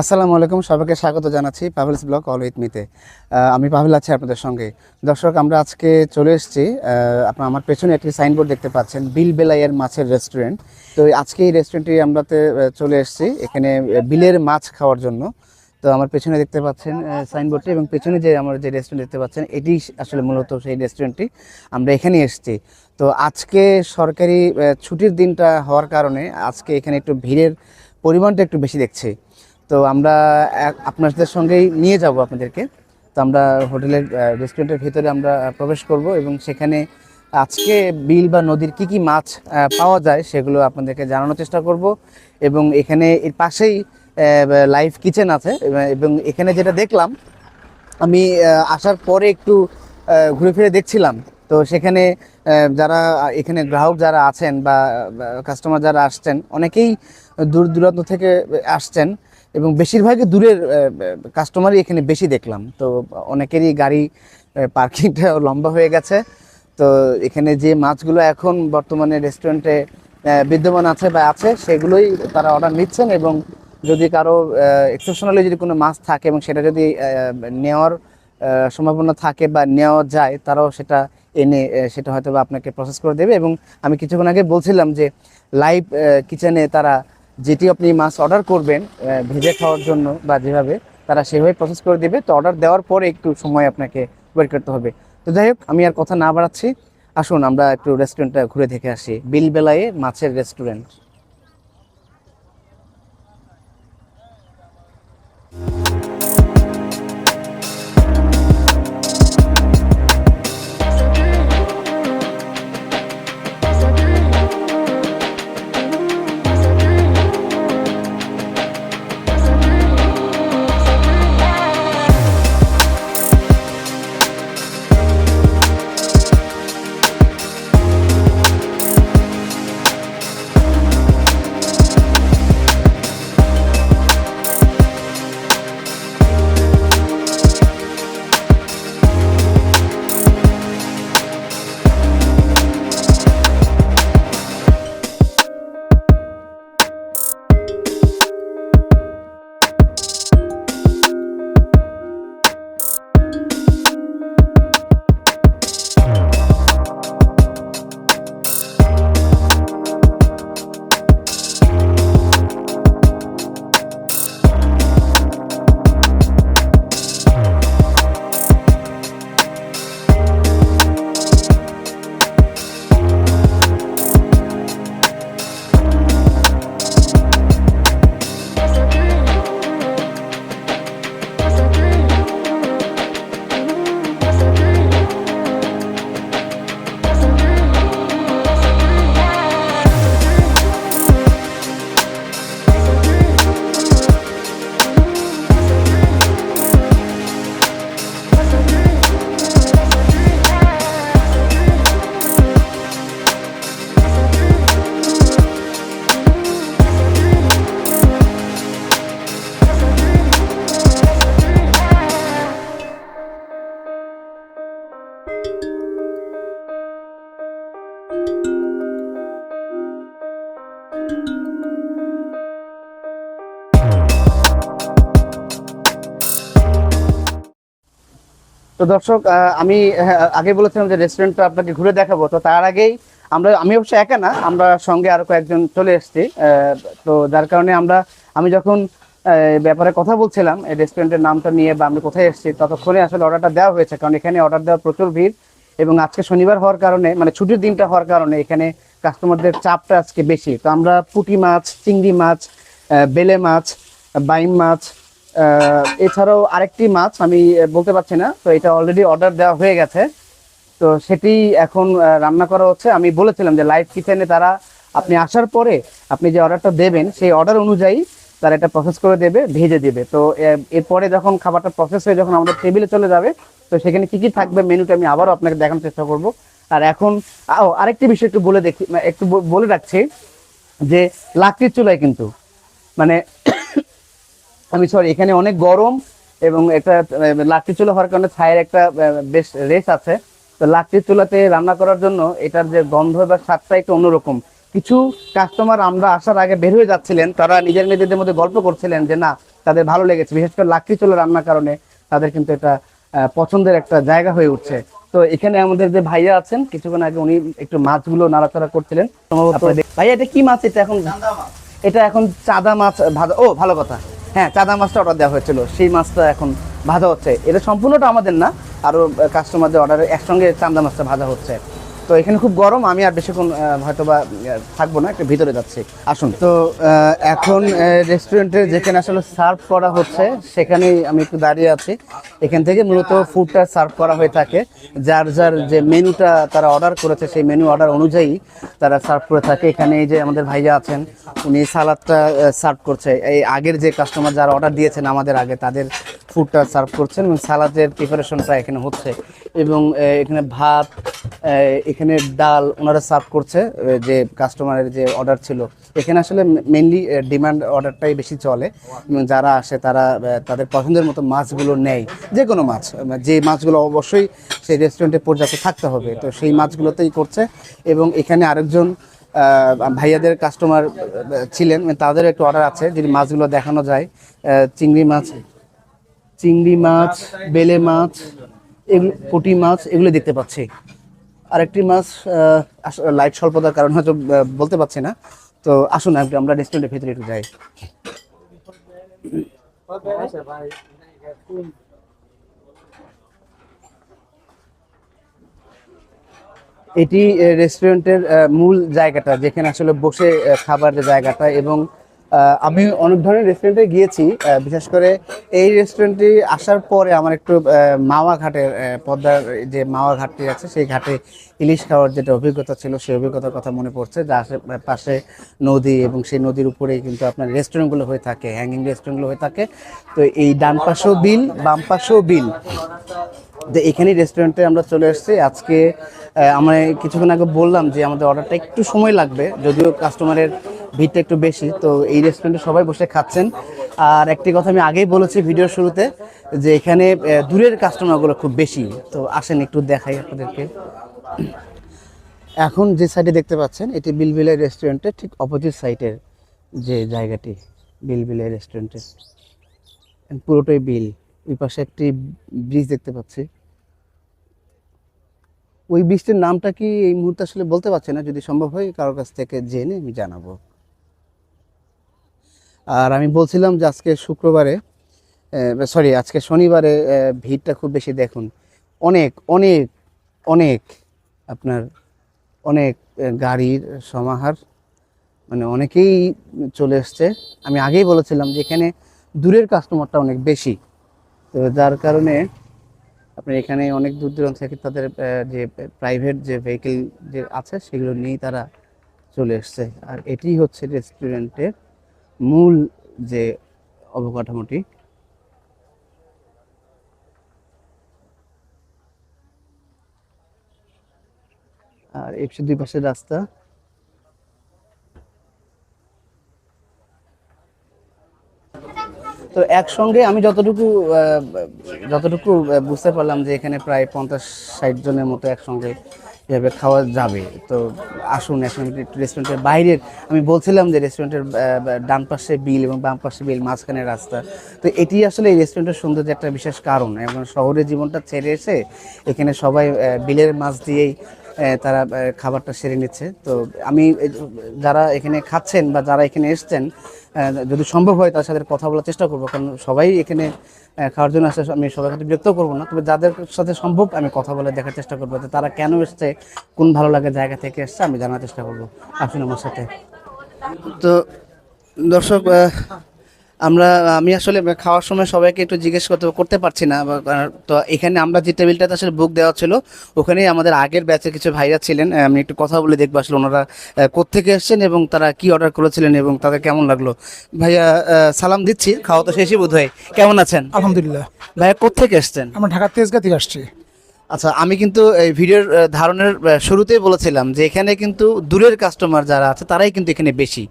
আসসালামু আলাইকুম, সবাইকে স্বাগত জানাচ্ছি পাভেলস ব্লগ অল উইথ মিতে। আমি পাভেল আছি আপনাদের সঙ্গে। দর্শক, আমরা আজকে চলে এসেছি আপনার আমার পেছনে একটি সাইনবোর্ড দেখতে পাচ্ছেন, বিল বেলাইয়ের মাছের রেস্টুরেন্ট তো আজকে এই রেস্টুরেন্টটি আমরাতে চলে এসেছি, এখানে বিলের মাছ খাওয়ার জন্য। তো আমার পেছনে দেখতে পাচ্ছেন সাইনবোর্ডটি এবং পেছনে যে আমার যে রেস্টুরেন্ট দেখতে পাচ্ছেন, এটি আসলে মূলত সেই রেস্টুরেন্টটি আমরা এখানে এসেছি। তো আজকে সরকারি ছুটির দিনটা হওয়ার কারণে আজকে এখানে একটু ভিড়ের পরিমাণটা একটু বেশি দেখছি। তো আমরা আপনাদের সঙ্গেই নিয়ে যাব আপনাদেরকে। তো আমরা হোটেলের রেস্টুরেন্টের ভিতরে আমরা প্রবেশ করব এবং সেখানে আজকে বিল বা নদীর কি কি মাছ পাওয়া যায় সেগুলো আপনাদেরকে জানানোর চেষ্টা করব এবং এখানে এর পাশেই লাইভ কিচেন আছে এবং এখানে যেটা দেখলাম, আমি আসার পরে একটু ঘুরে ফিরে দেখছিলাম। তো সেখানে যারা, এখানে গ্রাহক যারা আছেন বা কাস্টমার যারা আসছেন, অনেকেই দূর দূরান্ত থেকে আসছেন। এবং বেশিরভাগই দূরের কাস্টমারই এখানে বেশি দেখলাম। তো অনেকেরই গাড়ি পার্কিংটা লম্বা হয়ে গেছে। তো এখানে যে মাছগুলো এখন বর্তমানে রেস্টুরেন্টে বিদ্যমান আছে বা আছে, সেগুলোই তারা অর্ডার নিচ্ছেন এবং যদি কারও এক্সেপশনালি যদি কোনো মাছ থাকে এবং সেটা যদি নেওয়ার সম্ভাবনা থাকে বা নেওয়া যায়, তারাও সেটা এনে সেটা হয়তো বা আপনাকে প্রসেস করে দেবে। এবং আমি কিছুক্ষণ আগে বলছিলাম যে লাইভ কিচেনে তারা যেটি আপনি মাছ অর্ডার করবেন ভেজে খাওয়ার জন্য বা যেভাবে, তারা সেভাবে প্রসেস করে দেবে। তো অর্ডার দেওয়ার পরে একটু সময় আপনাকে ওয়েট করতে হবে। তো যাই হোক, আমি আর কথা না বাড়াচ্ছি। আসুন, আমরা একটু রেস্টুরেন্টটা ঘুরে দেখে আসি। বিলবেলায় মাছের রেস্টুরেন্ট তো দর্শক আমি হ্যাঁ, আগে বলেছিলাম যে রেস্টুরেন্টটা আপনাকে ঘুরে দেখাবো। তো তার আগেই আমরা আমি অবশ্য একা না আমরা সঙ্গে আরও কয়েকজন চলে এসেছি। তো যার কারণে আমরা আমি যখন ব্যাপারে কথা বলছিলাম এই রেস্টুরেন্টের নামটা নিয়ে বা আমি কোথায় এসেছি ততক্ষণে আসলে অর্ডারটা দেওয়া হয়েছে কারণ এখানে অর্ডার দেওয়া প্রচুর ভিড়। এবং আজকে শনিবার হওয়ার কারণে মানে ছুটির দিনটা হওয়ার কারণে এখানে কাস্টমারদের চাপটা আজকে বেশি। তো আমরা পুঁটি মাছ চিংড়ি মাছ বেলে মাছ বাইম মাছ এছাড়াও আরেকটি মাছ আমি বলতে পারছি না তো এটা অলরেডি অর্ডার দেওয়া হয়ে গেছে। তো সেটি এখন রান্না করা হচ্ছে। আমি বলেছিলাম যে লাইভ কিচেনে তারা আপনি আসার পরে আপনি যে অর্ডারটা দেবেন সেই অর্ডার অনুযায়ী তারা এটা প্রসেস করে দেবে ভেজে দেবে। তো এরপরে যখন খাবারটা প্রসেস হয়ে যখন আমাদের টেবিলে চলে যাবে তো সেখানে কি কি থাকবে মেনুটা আমি আবারও আপনাকে দেখানোর চেষ্টা করব। আর এখন আও, আরেকটি বিষয় একটু বলে দেখি একটু বলে রাখছি যে লাকড়ির চুলায় কিন্তু মানে আমি সরি এখানে অনেক গরম এবং একটা লাকড়ি চুলা হওয়ার কারণে ছায়ের একটা বেশ রেস আছে। তো লাকড়ির চুলাতে রান্না করার জন্য এটার যে গন্ধ বা স্বাদটা একটু অন্যরকম। কিছু কাস্টমার আমরা আসার আগে বের হয়ে যাচ্ছিলেন তারা নিজের নিজেদের মধ্যে গল্প করছিলেন যে না তাদের ভালো লেগেছে। বিশেষ করে লাকড়ি চুলা রান্নার কারণে তাদের কিন্তু এটা আহ, পছন্দের একটা জায়গা হয়ে উঠছে। তো এখানে আমাদের যে ভাইয়া আছেন কিছুক্ষণ আগে উনি একটু মাছগুলো নাড়াচাড়া করছিলেন। সম্ভবত ভাইয়া এটা কি মাছ? এটা এখন এটা এখন চাঁদা মাছ ভাজা ও ভালো কথা। হ্যাঁ চাঁদা মাছটা অর্ডার দেওয়া হয়েছিল। সেই মাছটা এখন ভাজা হচ্ছে। এটা সম্পূর্ণটা আমাদের না আরও কাস্টমারদের অর্ডারে একসঙ্গে চান্দা মাছটা ভাজা হচ্ছে। তো এখানে খুব গরম, আমি আর বেশিক্ষণ হয়তো বা থাকব না, একটু ভিতরে যাচ্ছি। আসুন। তো এখন রেস্টুরেন্টে যেখানে আসলে সার্ভ করা হচ্ছে, সেখানেই আমি একটু দাঁড়িয়ে আছি। এখান থেকে মূলত ফুডটা সার্ভ করা হয়ে থাকে। যার যার যে মেনুটা তারা অর্ডার করেছে, সেই মেনু অর্ডার অনুযায়ী তারা সার্ভ করে থাকে। এখানে এই যে আমাদের ভাইয়া আছেন, উনি সালাদটা সার্ভ করছে। এই আগের যে কাস্টমার যারা অর্ডার দিয়েছেন আমাদের আগে, তাদের ফুডটা সার্ভ করছেন এবং সালাদের প্রিপারেশনটা এখানে হচ্ছে। এবং এখানে ভাত এখানে ডাল ওনারা সার্ভ করছে যে কাস্টমারের যে অর্ডার ছিল। এখানে আসলে মেনলি ডিমান্ড অর্ডারটাই বেশি চলে। এবং যারা আসে তারা তাদের পছন্দের মতো মাছগুলো নেয়। যে কোনো মাছ যে মাছগুলো অবশ্যই সেই রেস্টুরেন্টে পর্যাপ্ত থাকতে হবে। তো সেই মাছগুলোতেই করছে এবং এখানে আরেকজন ভাইয়াদের কাস্টমার ছিলেন। তাদের একটু অর্ডার আছে, যদি মাছগুলো দেখানো যায়। চিংড়ি মাছ চিংড়ি মাছ, বেলে মাছ, এগুলো পুঁটি মাছ, এগুলো দেখতে পাচ্ছি। আরেকটি মাছ লাইট স্বল্পতার কারণে হয়তো বলতে পারছি না। তো আসুন আমরা রেস্টুরেন্টের ভিতরে একটু যাই। এটি রেস্টুরেন্টের মূল জায়গাটা, যেখানে আসলে বসে খাবার জায়গাটা এবং আমি অনেক ধরনের রেস্টুরেন্টে গিয়েছি বিশেষ করে এই রেস্টুরেন্টটি আসার পরে আমার একটু মাওয়া ঘাটের পদ্মার যে মাওয়া ঘাটটি আছে, সেই ঘাটে ইলিশ খাওয়ার যেটা অভিজ্ঞতা ছিল, সেই অভিজ্ঞতার কথা মনে পড়ছে। যা পাশে নদী এবং সেই নদীর উপরেই কিন্তু আপনার রেস্টুরেন্টগুলো হয়ে থাকে হ্যাঙ্গিং রেস্টুরেন্টগুলো হয়ে থাকে। তো এই ডান পাশেও বিল, বাম পাশেও বিল। তো এখানেই রেস্টুরেন্টে আমরা চলে এসেছি। আজকে আমরা কিছুক্ষণ আগে বললাম যে আমাদের অর্ডারটা একটু সময় লাগবে, যদিও কাস্টমারের ভিড়টা একটু বেশি, তো এই রেস্টুরেন্টে সবাই বসে খাচ্ছেন। আর একটি কথা আমি আগেই বলেছি ভিডিওর শুরুতে, যে এখানে দূরের কাস্টমারগুলো খুব বেশি, তো আসেন একটু দেখাই আপনাদেরকে। এখন যে সাইডে দেখতে পাচ্ছেন, এটি বিলবিলাই রেস্টুরেন্টের ঠিক অপোজিট সাইডের যে জায়গাটি বিলবিলাই রেস্টুরেন্টের পুরোটাই বিল, ওই পাশে একটি ব্রিজ দেখতে পাচ্ছি। ওই ব্রিজটির নামটা কি এই মুহূর্তে আসলে বলতে পারছি না, যদি সম্ভব হয় কারোর কাছ থেকে জেনে আমি জানাব। আর আমি বলছিলাম যে আজকে শুক্রবারে সরি আজকে শনিবারে ভিড়টা খুব বেশি দেখুন। অনেক অনেক অনেক আপনার অনেক গাড়ির সমাহার মানে অনেকেই চলে এসছে। আমি আগেই বলেছিলাম যে এখানে দূরের কাস্টমারটা অনেক বেশি। তো যার কারণে আপনার এখানে অনেক দূর দূরান্ত থেকে তাদের যে প্রাইভেট যে ভেহিকেল যে আছে সেগুলো নিয়েই তারা চলে এসছে। আর এটি হচ্ছে রেস্টুরেন্টের মূল যে অবকাঠামোটি। আর একশো দুই পাশের রাস্তা। তো একসঙ্গে আমি যতটুকু যতটুকু বুঝতে পারলাম যে এখানে প্রায় পঞ্চাশ, ষাট জনের মতো একসঙ্গে এভাবে খাওয়া যাবে। তো আসুন একটু রেস্টুরেন্টের বাইরের আমি বলছিলাম যে রেস্টুরেন্টের ডান পাশে বিল এবং বাম পাশে বিল, মাঝখানে রাস্তা। তো এটি আসলে এই রেস্টুরেন্টের সৌন্দর্যের একটা বিশেষ কারণ। এবং শহরের জীবনটা ছেড়ে এসে এখানে সবাই বিলের মাছ দিয়েই তারা খাবারটা সেরে নিচ্ছে। তো আমি যারা এখানে খাচ্ছেন বা যারা এখানে এসছেন যদি সম্ভব হয় তার সাথে কথা বলার চেষ্টা করব। কারণ সবাই এখানে খাওয়ার জন্য আসে, আমি সবার সাথে বিরক্ত করব না। তবে যাদের সাথে সম্ভব আমি কথা বলে দেখার চেষ্টা করব যে তারা কেন এসছে, কোন ভালো লাগে জায়গা থেকে এসছে, আমি জানার চেষ্টা করব। আসুন আমার সাথে। তো দর্শক আমরা আমি আসলে খাওয়ার সময় সবাইকে একটু জিজ্ঞেস করতে করতে পারছি না তো এখানে আমরা যে টেবিলটাতে আসলে বুক দেওয়া ছিল ওখানেই আমাদের আগের ব্যাচের কিছু ভাইরা ছিলেন আমি একটু কথা বলে দেখব আসলে ওনারা আহ, কোত্থেকে এসেছেন এবং তারা কি অর্ডার করেছিলেন এবং তাদের কেমন লাগল। ভাইয়া সালাম দিচ্ছি খাওয়া তো শেষই বোধ হয় কেমন আছেন? আলহামদুলিল্লাহ। ভাইয়া কোত্থেকে এসছেন? আমরা ঢাকার তেজগা থেকে আসছি। আচ্ছা আমি কিন্তু এই ভিডিওর ধারণের শুরুতেই বলেছিলাম যে এখানে কিন্তু দূরের কাস্টমার যারা আছে তারাই কিন্তু এখানে বেশি।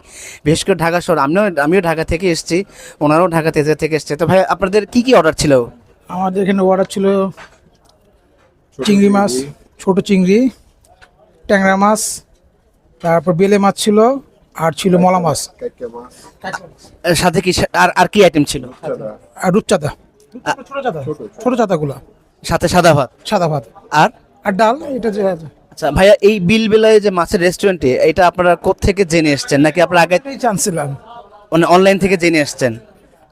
বিশেষ করে ঢাকা শহর আমিও আমিও ঢাকা থেকে এসেছি ওনারাও ঢাকা তেজা থেকে এসছে। তো ভাই আপনাদের কি কি অর্ডার ছিল? আমাদের এখানে অর্ডার ছিল চিংড়ি মাছ ছোট চিংড়ি ট্যাংরা মাছ তারপর বেলে মাছ ছিল আর ছিল মলা মাছ। সাথে কি আর আর কি আইটেম ছিল? আর রূপচাঁদা। ছোট চাঁদা। ছোট চাঁদাগুলা। সাথে সাদা ভাত? সাদা ভাত। আর? আর ডাল এটা যে আচ্ছা ভাইয়া এই বিল বেলায় যে মাছের রেস্টুরেন্টে এটা আপনারা থেকে জেনে এসেছেন? নাকি আপনারা আগে চান্সিলাম মানে অনলাইন থেকে জেনে এসেছেন?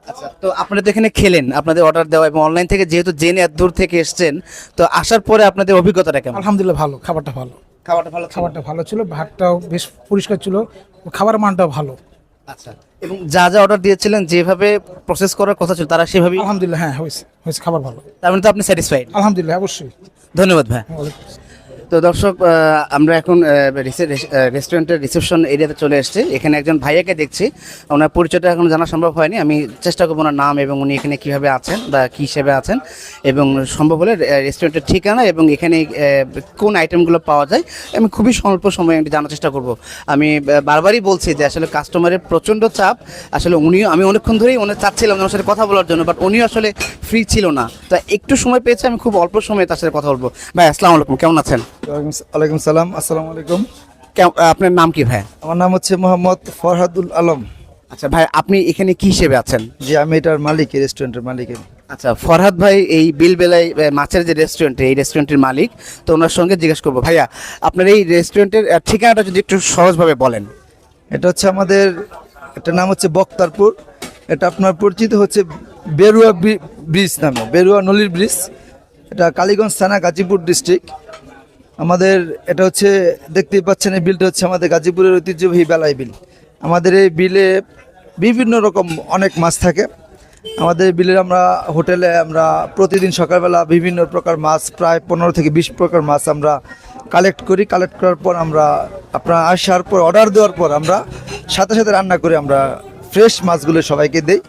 আচ্ছা তো আপনারা তো এখানে খেলেন আপনাদের অর্ডার দেওয়া এবং অনলাইন থেকে যেহেতু জেনে এত দূর থেকে এসেছেন তো আসার পরে আপনাদের অভিজ্ঞতাটা কেমন? আলহামদুলিল্লাহ ভালো খাবারটা ভালো। খাবারটা ভালো খাবারটা ভালো ছিল ভাতটাও বেশ পরিষ্কার ছিল খাবার মানটাও ভালো। আচ্ছা এবং যা যা অর্ডার দিয়েছিলেন যেভাবে প্রসেস করার কথা ছিল তারা সেভাবেই আলহামদুলিল্লাহ হ্যাঁ হয়েছে। হয়েছে খাবার ভালো। তার মানে তো আপনি স্যাটিসফাইড আলহামদুলিল্লাহ অবশ্যই। ধন্যবাদ ভাই। তো দর্শক আমরা এখন রেস্টুরেন্টের রিসেপশন এরিয়াতে চলে এসেছি। এখানে একজন ভাইয়াকে দেখছি। ওনার পরিচয়টা এখন জানা সম্ভব হয়নি। আমি চেষ্টা করব ওনার নাম এবং উনি এখানে কীভাবে আছেন বা কী হিসেবে আছেন এবং সম্ভব হলে রেস্টুরেন্টের ঠিকানা এবং এখানে কোন আইটেমগুলো পাওয়া যায়, আমি খুবই স্বল্প সময়ে আমি জানার চেষ্টা করব। আমি বারবারই বলছি যে আসলে কাস্টমারের প্রচণ্ড চাপ। আসলে উনিও, আমি অনেকক্ষণ ধরেই ওনার চাচ্ছিলাম ওনার সাথে কথা বলার জন্য বাট উনিও আসলে ফ্রি ছিল না। তা একটু সময় পেয়েছে, আমি খুব অল্প সময়ে তার সাথে কথা বলব। ভাই, আসসালামু আলাইকুম। কেমন আছেন? ওয়ালাইকুম- সালাম আসসালামু আলাইকুম। কেম- আপনার নাম কি ভাই আমার নাম হচ্ছে মোহাম্মদ ফরহাদুল আলম। আচ্ছা ভাই আপনি এখানে কি হিসেবে আছেন? যে আমি এটার মালিক রেস্টুরেন্টের মালিক আচ্ছা ফরহাদ ভাই এই বিলবেলায় আহ, মাছের যে রেস্টুরেন্ট এই রেস্টুরেন্টের মালিক তো ওনার সঙ্গে জিজ্ঞেস করব। ভাইয়া আপনার এই রেস্টুরেন্টের ঠিকানাটা যদি একটু সহজভাবে বলেন। এটা হচ্ছে আমাদের এটার নাম হচ্ছে বক্তারপুর। এটা আপনার পরিচিত হচ্ছে বেরুয়া ব্রিজ নামে বেরুয়া নলির ব্রিজ। এটা কালীগঞ্জ থানা গাজীপুর ডিস্ট্রিক্ট আমাদের এটা হচ্ছে, দেখতেই পাচ্ছেন, এই বিলটা হচ্ছে আমাদের গাজীপুরের ঐতিহ্যবাহী বেলাই বিল। আমাদের এই বিলে বিভিন্ন রকম অনেক মাছ থাকে। আমাদের বিলের আমরা হোটেলে আমরা প্রতিদিন সকালবেলা বিভিন্ন প্রকার মাছ, প্রায় পনেরো থেকে বিশ প্রকার মাছ আমরা কালেক্ট করি। কালেক্ট করার পর আমরা আপনার আসার পর, অর্ডার দেওয়ার পর আমরা সাথে সাথে রান্না করে আমরা ফ্রেশ মাছগুলো সবাইকে দেই।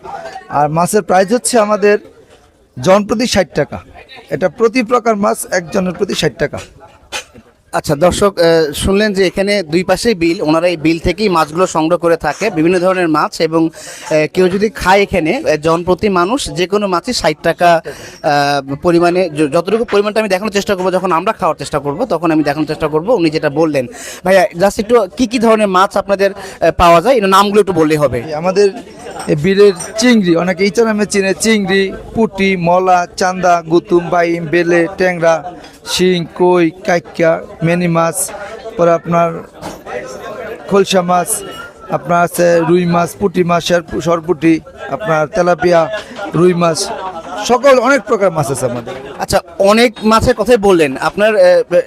আর মাছের প্রাইস হচ্ছে আমাদের জন প্রতি ষাট টাকা। এটা প্রতি প্রকার মাছ একজনের প্রতি ষাট টাকা। আচ্ছা দর্শক শুনলেন যে এখানে দুই পাশেই বিল, ওনারা এই বিল থেকেই মাছগুলো সংগ্রহ করে থাকে, বিভিন্ন ধরনের মাছ এবং কেউ যদি খায় এখানে জনপ্রতি মানুষ যে কোনো মাছই ষাট টাকা পরিমাণে যতটুকু পরিমাণটা আমি দেখানোর চেষ্টা করব, যখন আমরা খাওয়ার চেষ্টা করব, তখন আমি দেখানোর চেষ্টা করব, উনি যেটা বললেন। ভাইয়া জাস্ট একটু কী কী ধরনের মাছ আপনাদের পাওয়া যায়? এটা নামগুলো একটু বললেই হবে। আমাদের বিলের চিংড়ি, অনেকে ইচ্ছা নামে চিনে চিংড়ি, পুটি, মলা, চান্দা, গুতুম, বাইম, বেলে, ট্যাংরা, শিং, কই কাইকা মেনি মাছ, পরে আপনার খোলসা মাছ আপনার আছে রুই মাছ পুঁটি মাছ সর- সরপুটি আপনার তেলাপিয়া রুই মাছ সকল অনেক প্রকার মাছ আছে আমাদের। আচ্ছা অনেক মাছের কথাই বললেন। আপনার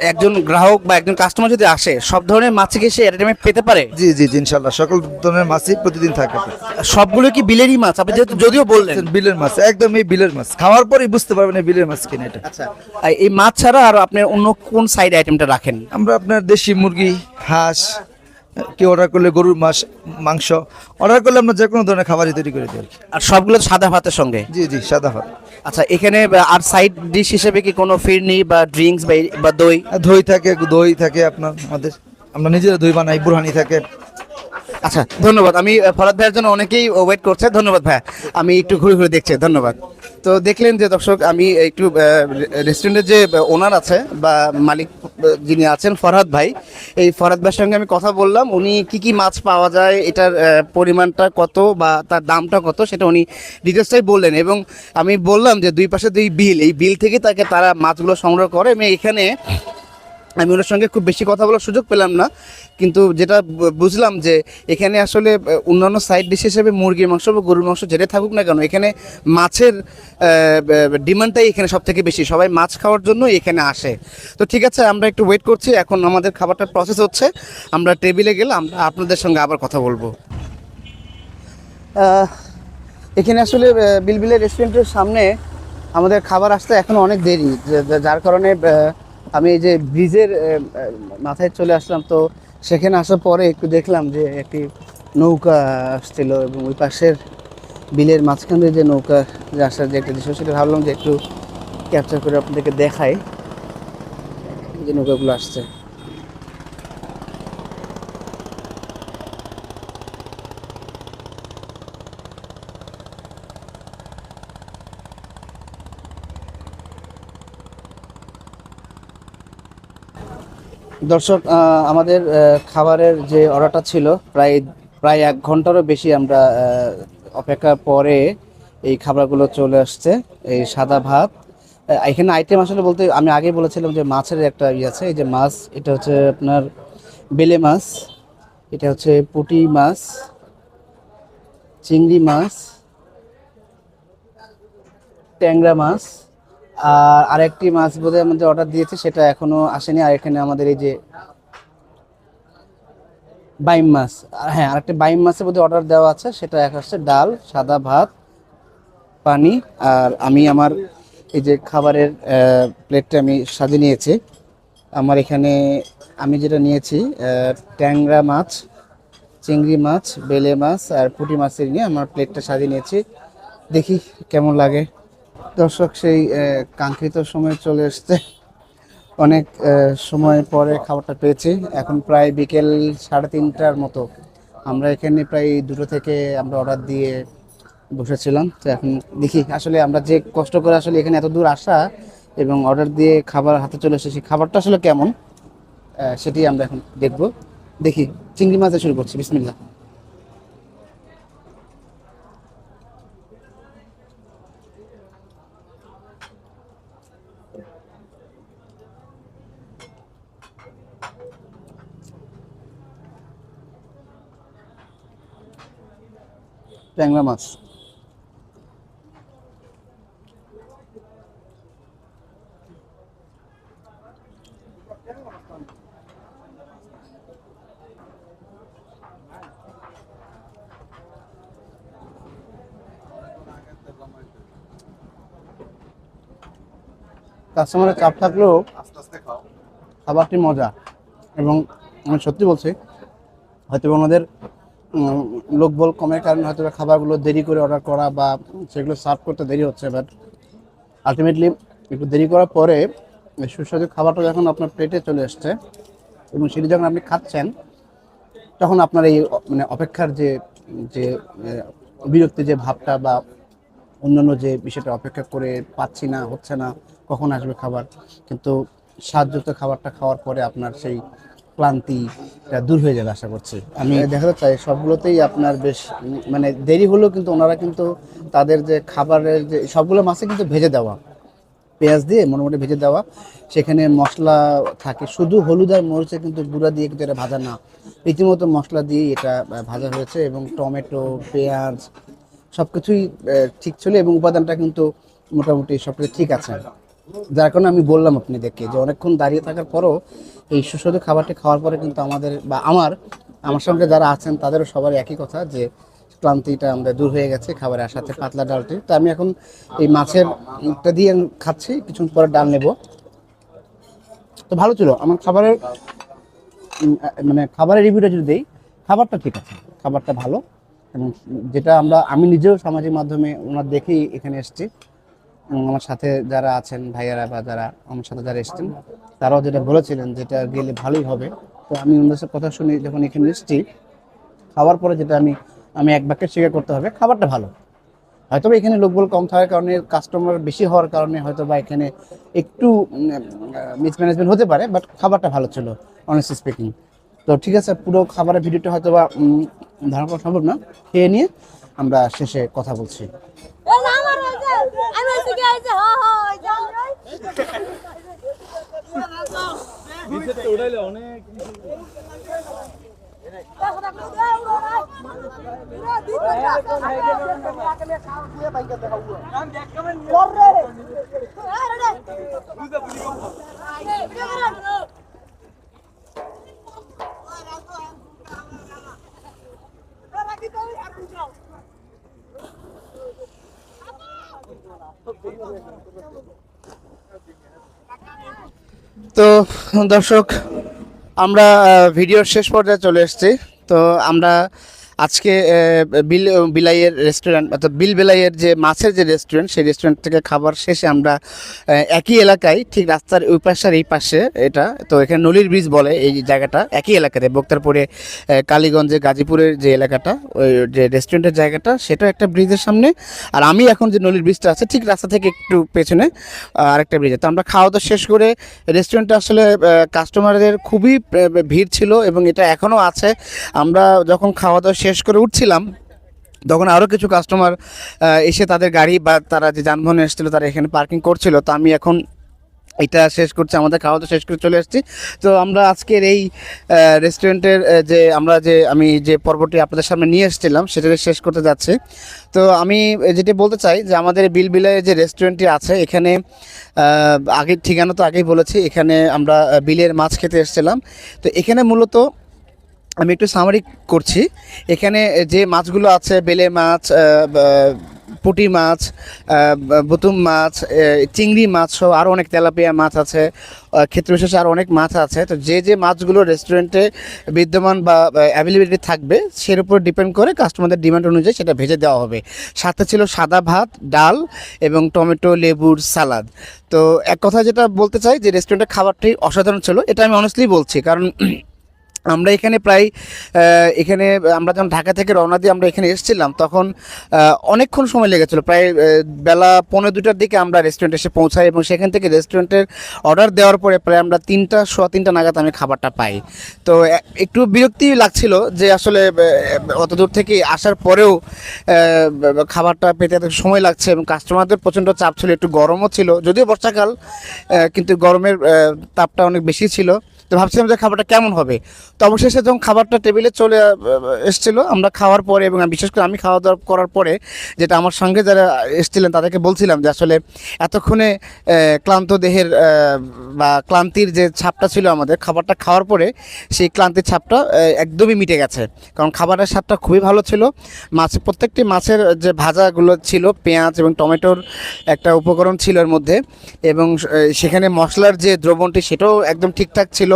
একজন গ্রাহক বা একজন কাস্টমার যদি আসে সব ধরনের মাছ কি সে এটা পেতে পারে? জি জি জি ইনশাল্লাহ। সকল ধরনের মাছই প্রতিদিন থাকে সবগুলো কি বিলেরই মাছ? আপনি যেহেতু যদিও বললেন। বিলের মাছ একদম এই বিলের মাছ। খাওয়ার পরেই বুঝতে পারবেন এই বিলের মাছ কিনা এটা। আচ্ছা এই মাছ ছাড়া আর আপনার অন্য কোন সাইড আইটেমটা রাখেন? আমরা আপনার দেশি মুরগি হাঁস কেউ অর্ডার করলে গরুর মাছ মাংস অর্ডার করলে আমরা যে কোনো ধরনের খাবারই তৈরি করে দিই আর সবগুলো সাদা ভাতের সঙ্গে? জি জি সাদা ভাত। আচ্ছা এখানে আর সাইড ডিশ হিসেবে কি কোনো ফিরনি বা ড্রিঙ্কস বা বা দই? দই থাকে দই থাকে আপনার আমাদের আমরা নিজেরা দই বানাই বুরহানি থাকে। আচ্ছা ধন্যবাদ। আমি ফরাদ ভাইয়ের জন্য অনেকেই ওয়েট করছে। ধন্যবাদ ভাই আমি একটু ঘুরে ঘুরে দেখছি ধন্যবাদ। তো দেখলেন যে দর্শক আমি একটু রেস্টুরেন্টের যে ওনার আছে বা মালিক যিনি আছেন ফরহাদ ভাই, এই ফরহাদ ভাইয়ের সঙ্গে আমি কথা বললাম, উনি কি কি মাছ পাওয়া যায়, এটার পরিমাণটা কত বা তার দামটা কত সেটা উনি ডিটেলসটাই বললেন এবং আমি বললাম যে দুই পাশে দুই বিল, এই বিল থেকে তাকে তারা মাছগুলো সংগ্রহ করে এবং এখানে আমি ওনার সঙ্গে খুব বেশি কথা বলার সুযোগ পেলাম না, কিন্তু যেটা বুঝলাম যে এখানে আসলে অন্যান্য সাইড ডিশ হিসেবে মুরগির মাংস বা গরুর মাংস যেটাই থাকুক না কেন, এখানে মাছের ডিমান্ডটাই এখানে সব থেকে বেশি। সবাই মাছ খাওয়ার জন্য এখানে আসে। তো ঠিক আছে, আমরা একটু ওয়েট করছি, এখন আমাদের খাবারটার প্রসেস হচ্ছে। আমরা টেবিলে গেলে আমরা আপনাদের সঙ্গে আবার কথা বলব। এখানে আসলে বিলবিলের রেস্টুরেন্টের সামনে আমাদের খাবার আসতে এখন অনেক দেরি যার কারণে আমি এই যে ব্রিজের মাথায় চলে আসলাম, তো সেখানে আসার পরে একটু দেখলাম যে একটি নৌকা আসছিল এবং ওই পাশের বিলের মাঝখান যে নৌকা যে আসার যে একটা দৃশ্য সেটা ভাবলাম যে একটু ক্যাপচার করে আপনাদেরকে দেখাই যে নৌকাগুলো আসছে। দর্শক আমাদের খাবারের যে অর্ডারটা ছিল, প্রায় প্রায় এক ঘন্টারও বেশি আমরা অপেক্ষার পরে এই খাবারগুলো চলে আসছে, এই সাদা ভাত। এখানে আইটেম আসলে বলতে, আমি আগে বলেছিলাম যে মাছের একটা ইয়ে আছে, এই যে মাছ, এটা হচ্ছে আপনার বেলে মাছ, এটা হচ্ছে পুঁটি মাছ, চিংড়ি মাছ, ট্যাংরা মাছ আর আরেকটি মাছ বোধহয় আমাদের অর্ডার দিয়েছে, সেটা এখনও আসেনি। আর এখানে আমাদের এই যে বাইম মাছ হ্যাঁ আরেকটি বাইম মাছের বোধহয় অর্ডার দেওয়া আছে, সেটা এক হচ্ছে ডাল, সাদা ভাত, পানি, আর আমি আমার এই যে খাবারের প্লেটটা আমি সাজিয়ে নিয়েছি। আমার এখানে আমি যেটা নিয়েছি ট্যাংরা মাছ, চিংড়ি মাছ, বেলে মাছ, আর পুঁটি মাছের নিয়ে আমার প্লেটটা সাজিয়ে নিয়েছি। দেখি কেমন লাগে। দর্শক সেই কাঙ্ক্ষিত সময় চলে এসছে। অনেক সময় পরে খাবারটা পেয়েছি। এখন প্রায় বিকেল সাড়ে তিনটার মতো। আমরা এখানে প্রায় দুটো থেকে আমরা অর্ডার দিয়ে বসেছিলাম। তো এখন দেখি, আসলে আমরা যে কষ্ট করে আসলে এখানে এত দূর আসা এবং অর্ডার দিয়ে খাবার হাতে চলে এসেছি খাবারটা আসলে কেমন? সেটি আমরা এখন দেখব। দেখি, চিংড়ি মাছে শুরু করছি বিসমিল্লা ট্যাংরা মাছ। কাস্টমারের চাপ থাকলেও খাবারটি মজা। এবং আমি সত্যি বলছি হয়তো ওনাদের লোকবল কমের কারণে হয়তো খাবারগুলো দেরি করে অর্ডার করা বা সেগুলো সার্ভ করতে দেরি হচ্ছে বাট আলটিমেটলি একটু দেরি করার পরে সুস্বাদু খাবারটা যখন আপনার প্লেটে চলে আসছে এবং সেটি যখন আপনি খাচ্ছেন, তখন আপনার এই মানে অপেক্ষার যে যে বিরক্তি যে ভাবটা বা অন্যান্য যে বিষয়টা অপেক্ষা করে পাচ্ছি না, হচ্ছে না, কখন আসবে খাবার, কিন্তু স্বাদযুক্ত খাবারটা খাওয়ার পরে আপনার সেই ক্লান্তিটা দূর হয়ে যাবে আশা করছি। আমি দেখাতে চাই সবগুলোতেই আপনার বেশ মানে দেরি হলেও কিন্তু ওনারা কিন্তু তাদের যে খাবারের যে, সবগুলো মাছে কিন্তু ভেজে দেওয়া। পেঁয়াজ দিয়ে মোটামুটি ভেজে দেওয়া। সেখানে মশলা থাকে, শুধু হলুদ আর মরিচে কিন্তু গুঁড়া দিয়ে কিন্তু এটা ভাজা না। রীতিমতো মশলা দিয়ে এটা ভাজা হয়েছে এবং টমেটো, পেঁয়াজ সব কিছুই ঠিক ছিল এবং উপাদানটা কিন্তু মোটামুটি সব কিছু ঠিক আছে। যার কারণে আমি বললাম আপনি দেখে যে অনেকক্ষণ দাঁড়িয়ে থাকার পরও এই সুস্বাদু খাবারটি খাওয়ার পরে কিন্তু আমাদের বা আমার আমার সঙ্গে যারা আছেন তাদেরও সবার একই কথা যে ক্লান্তিটা আমাদের দূর হয়ে গেছে খাবারের সাথে পাতলা ডালটি। তো আমি এখন এই মাছের টা দিয়ে খাচ্ছি, কিছুক্ষণ পরে ডাল নেব। তো ভালো ছিল, আমার খাবারের মানে খাবারের রিভিউটা যদি দিই, খাবারটা ঠিক আছে, খাবারটা ভালো। এবং যেটা আমরা, আমি নিজেও সামাজিক মাধ্যমে ওনার দেখেই এখানে এসেছি। এবং আমার সাথে যারা আছেন, ভাইয়ারা বা যারা আমার সাথে যারা এসেছেন, তারাও যেটা বলেছিলেন যেটা গেলে ভালোই হবে। তো আমি ওনাদের কথা শুনে যখন এখানে এসেছি, খাওয়ার পরে যেটা আমি আমি এক বাক্যে স্বীকার করতে হবে, খাবারটা ভালো। হয়তো এখানে লোকবল কম থাকার কারণে কাস্টমার বেশি হওয়ার কারণে হয়তো বা এখানে একটু মিসম্যানেজমেন্ট হতে পারে বাট খাবারটা ভালো ছিল অনেস্ট স্পিকিং তো ঠিক আছে, পুরো খাবারের ভিডিওটা হয়তো বা ধারণ করা সম্ভব না। খেয়ে নিয়ে আমরা শেষে কথা বলছি। এই যে আমার হয়েছে আমি হয়েছে কি হয়েছে হ হ হয়েছে তো দর্শক আমরা ভিডিওর শেষ পর্যায়ে চলে এসেছি। তো আমরা আজকে বিল বিলাইয়ের রেস্টুরেন্ট অর্থাৎ বিল বিলাইয়ের যে মাছের যে রেস্টুরেন্ট সেই রেস্টুরেন্ট থেকে খাবার শেষে আমরা একই এলাকায়, ঠিক রাস্তার ওই পাশে আর এই পাশে এটা, তো এখানে নলির ব্রিজ বলে এই জায়গাটা, একই এলাকাতে। বক্তারপুরে কালীগঞ্জে, গাজীপুরের যে এলাকাটা, ওই যে রেস্টুরেন্টের জায়গাটা সেটা একটা ব্রিজের সামনে। আর আমি এখন যে নলির ব্রিজটা আছে, ঠিক রাস্তা থেকে একটু পেছনে আরেকটা ব্রিজে তো আমরা খাওয়া দাওয়া শেষ করে রেস্টুরেন্টটা আসলে কাস্টমারদের খুবই ভিড় ছিল এবং এটা এখনও আছে। আমরা যখন খাওয়া দাওয়া শেষ করে উঠছিলাম, তখন আরও কিছু কাস্টমার এসে তাদের গাড়ি বা তারা যে যানবাহনে এসেছিল, তারা এখানে পার্কিং করছিল। তো আমি এখন এটা শেষ করছি, আমাদের খাওয়া দাওয়া শেষ করে চলে এসেছি। তো আমরা আজকের এই রেস্টুরেন্টের যে আমরা যে, আমি যে পর্বটি আপনাদের সামনে নিয়ে এসেছিলাম, সেটাকে শেষ করতে যাচ্ছি। তো আমি যেটি বলতে চাই যে আমাদের বিল বিলবিলায় যে রেস্টুরেন্টটি আছে, এখানে আগের ঠিকানা তো আগেই বলেছি, এখানে আমরা বিলের মাছ খেতে এসেছিলাম। তো এখানে মূলত আমি একটু সামারি করছি। এখানে যে মাছগুলো আছে, বেলে মাছ পুঁটি মাছ বুতুম মাছ চিংড়ি মাছ সহ আরও অনেক তেলাপিয়া মাছ আছে। ক্ষেত্র বিশেষে আরও অনেক মাছ আছে। তো যে যে মাছগুলো রেস্টুরেন্টে বিদ্যমান বা অ্যাভেলেবিলিটি থাকবে, সের উপর ডিপেন্ড করে কাস্টমারদের ডিমান্ড অনুযায়ী সেটা ভেজে দেওয়া হবে। সাথে ছিল সাদা ভাত, ডাল এবং টমেটো, লেবুর সালাদ। তো এক কথা যেটা বলতে চাই যে রেস্টুরেন্টের খাবারটি অসাধারণ ছিল, এটা আমি অনেস্টলি বলছি। কারণ আমরা এখানে প্রায় এখানে আমরা যখন ঢাকা থেকে রওনা দিয়ে আমরা এখানে এসেছিলাম, তখন অনেকক্ষণ সময় লেগেছিল। প্রায় বেলা পৌনে দুটার দিকে আমরা রেস্টুরেন্টে এসে পৌঁছাই এবং সেখান থেকে রেস্টুরেন্টের অর্ডার দেওয়ার পরে প্রায় আমরা তিনটা, সোয়া তিনটা নাগাদ আমি খাবারটা পাই। তো একটু বিরক্তি লাগছিল যে আসলে অত দূর থেকে আসার পরেও খাবারটা পেতে এত সময় লাগছে এবং কাস্টমারদের প্রচণ্ড চাপ ছিল, একটু গরমও ছিল। যদিও বর্ষাকাল কিন্তু গরমের তাপটা অনেক বেশি ছিল। তো ভাবছিলাম যে খাবারটা কেমন হবে? তো অবশেষে যখন খাবারটা টেবিলে চলে এসেছিল, আমরা খাওয়ার পরে এবং বিশেষ করে আমি খাওয়া দাওয়া করার পরে যেটা আমার সঙ্গে যারা এসেছিলেন তাদেরকে বলছিলাম যে আসলে এতক্ষণে ক্লান্ত দেহের বা ক্লান্তির যে ছাপটা ছিল আমাদের, খাবারটা খাওয়ার পরে সেই ক্লান্তির ছাপটা একদমই মিটে গেছে। কারণ খাবারের স্বাদটা খুবই ভালো ছিল। মাছ, প্রত্যেকটি মাছের যে ভাজাগুলো ছিল, পেঁয়াজ এবং টমেটোর একটা উপকরণ ছিল এর মধ্যে এবং সেখানে মশলার যে দ্রবণটি সেটাও একদম ঠিকঠাক ছিল।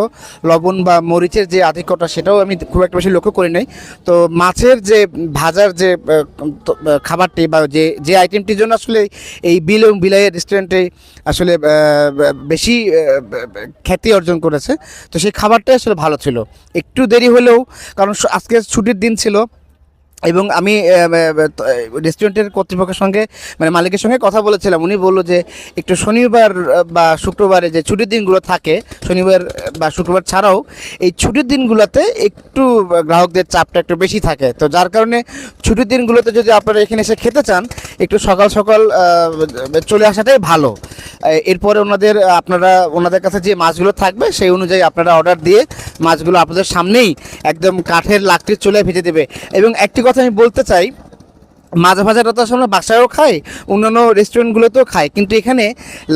লবণ বা মরিচের যে আধিক্যটা সেটাও আমি খুব একটা বেশি লক্ষ্য করি নাই। তো মাছের যে ভাজার যে খাবারটি বা যে যে আইটেমটির জন্য আসলে এই বিল এবং বিলাইয়ের রেস্টুরেন্টে আসলে বেশি খ্যাতি অর্জন করেছে। তো সেই খাবারটাই আসলে ভালো ছিল। একটু দেরি হলেও, কারণ আজকে ছুটির দিন ছিল এবং আমি রেস্টুরেন্টের কর্তৃপক্ষের সঙ্গে মানে মালিকের সঙ্গে কথা বলেছিলাম। উনি বলল যে, একটু শনিবার বা শুক্রবারে যে ছুটির দিনগুলো থাকে, শনিবার বা শুক্রবার ছাড়াও, এই ছুটির দিনগুলোতে একটু গ্রাহকদের চাপটা একটু বেশি থাকে। তো যার কারণে ছুটির দিনগুলোতে যদি আপনারা এখানে এসে খেতে চান, একটু সকাল সকাল চলে আসাটাই ভালো। এরপরে ওনাদের, আপনারা, ওনাদের কাছে যে মাছগুলো থাকবে, সেই অনুযায়ী আপনারা অর্ডার দিয়ে মাছগুলো আপনাদের সামনেই একদম কাঠের লাকটির চুলে ভেজে দেবে। এবং একটি কথা আমি বলতে চাই মাছ ভাজাটা তো আসলে বাসায়ও খাই, অন্যান্য রেস্টুরেন্টগুলোতেও খাই, কিন্তু এখানে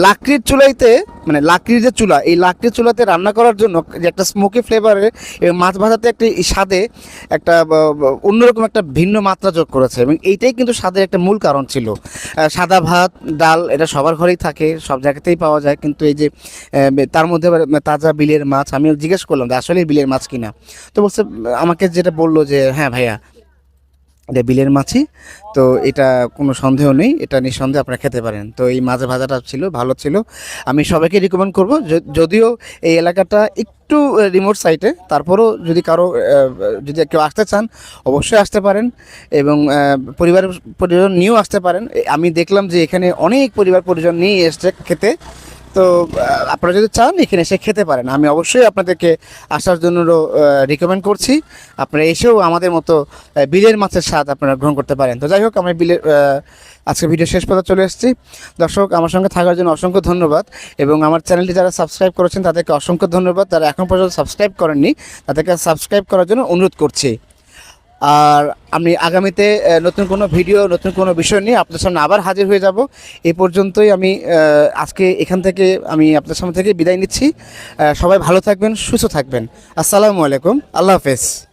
লাকড়ির চুলাইতে মানে লাকড়ির যে চুলা, এই লাকড়ির চুলাতে রান্না করার জন্য যে একটা স্মোকি ফ্লেভারের মাছ ভাজাতে একটি স্বাদে একটা অন্যরকম একটা ভিন্ন মাত্রা যোগ করেছে এবং এইটাই কিন্তু স্বাদের একটা মূল কারণ ছিল। সাদা ভাত, ডাল, এটা সবার ঘরেই থাকে, সব জায়গাতেই পাওয়া যায়, কিন্তু এই যে তার মধ্যে তাজা বিলের মাছ আমি জিজ্ঞেস করলাম যে আসলে বিলের মাছ কিনা? তো বলছে, আমাকে যেটা বলল যে হ্যাঁ ভাইয়া। এটা বিলের মাছই তো এটা কোনো সন্দেহ নেই, এটা নিঃসন্দেহে আপনারা খেতে পারেন। তো এই মাছ ভাজাটা ছিল, ভালো ছিল। আমি সবাইকে রিকমেন্ড করব যদিও এই এলাকাটা একটু রিমোট সাইটে তারপরও যদি কারও যদি কেউ আসতে চান, অবশ্যই আসতে পারেন এবং পরিবার, পরিজন নিয়েও আসতে পারেন। আমি দেখলাম যে এখানে অনেক পরিবার, পরিজন নিয়ে এসছে খেতে। তো আপনারা যদি চান, এখানে এসে খেতে পারেন। আমি অবশ্যই আপনাদেরকে আসার জন্য রিকমেন্ড করছি। আপনারা এসেও আমাদের মতো বিলের মাছের স্বাদ আপনারা গ্রহণ করতে পারেন। তো যাই হোক, আমি বিলের আজকে ভিডিও শেষ পর্যন্ত চলে এসেছি। দর্শক, আমার সঙ্গে থাকার জন্য অসংখ্য ধন্যবাদ এবং আমার চ্যানেলটি যারা সাবস্ক্রাইব করেছেন, তাদেরকে অসংখ্য ধন্যবাদ। যারা এখন পর্যন্ত সাবস্ক্রাইব করেননি, তাদেরকে সাবস্ক্রাইব করার জন্য অনুরোধ করছি। আর আমি আগামীতে নতুন কোনো ভিডিও, নতুন কোনো বিষয় নিয়ে আপনার সামনে আবার হাজির হয়ে যাব। এ পর্যন্তই আমি আজকে এখান থেকে আমি আপনার সামনে থেকে বিদায় নিচ্ছি। সবাই ভালো থাকবেন, সুস্থ থাকবেন। আসসালামু আলাইকুম। আল্লাহ হাফেজ।